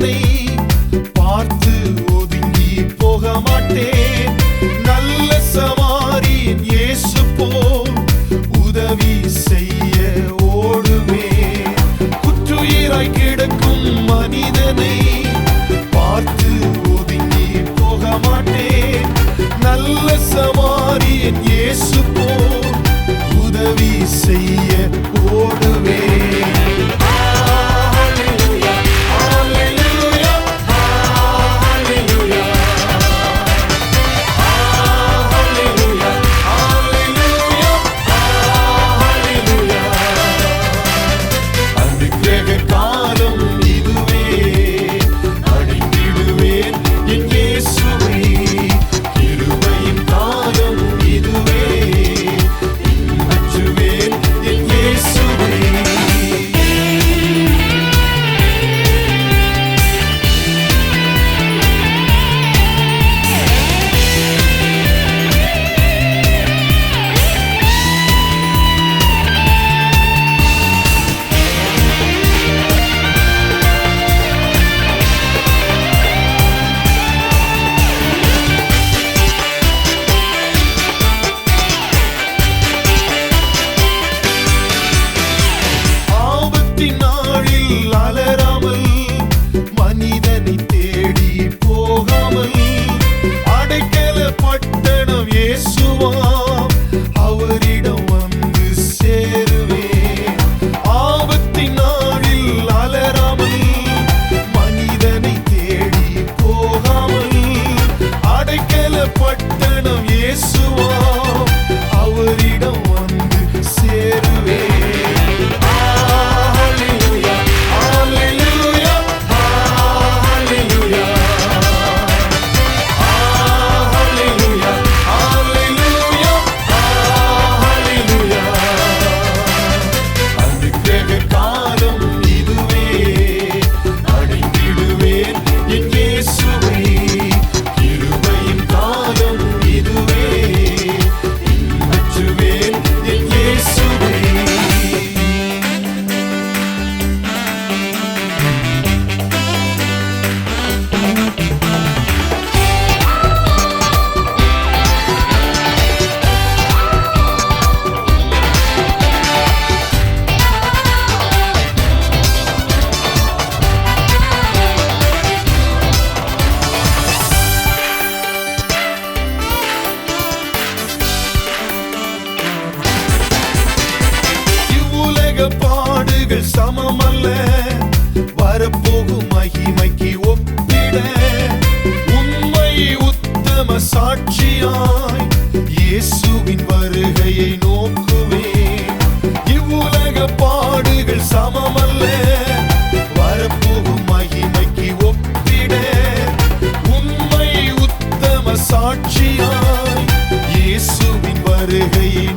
மனிதனை பார்த்து ஒதுங்கி போக மாட்டேன். நல்ல சமாரியன் இயேசு போல் உதவி செய்ய ஓடுவேன் குற்றுயிராய் கிடக்கும் மனிதனை பார்த்து ஒதுங்கி போக மாட்டேன். நல்ல பாடுகள் சமமல்ல. வரப்போகும் மகிமைக்கு ஒப்பிட உண்மை உத்தம சாட்சியாய் இயேசுவின் வருகையை நோக்குவே இவ்வுலக பாடுகள் சமமல்ல. வரப்போகும் மகிமைக்கு ஒப்பிட உண்மை உத்தம சாட்சியாய் இயேசுவின் வருகையை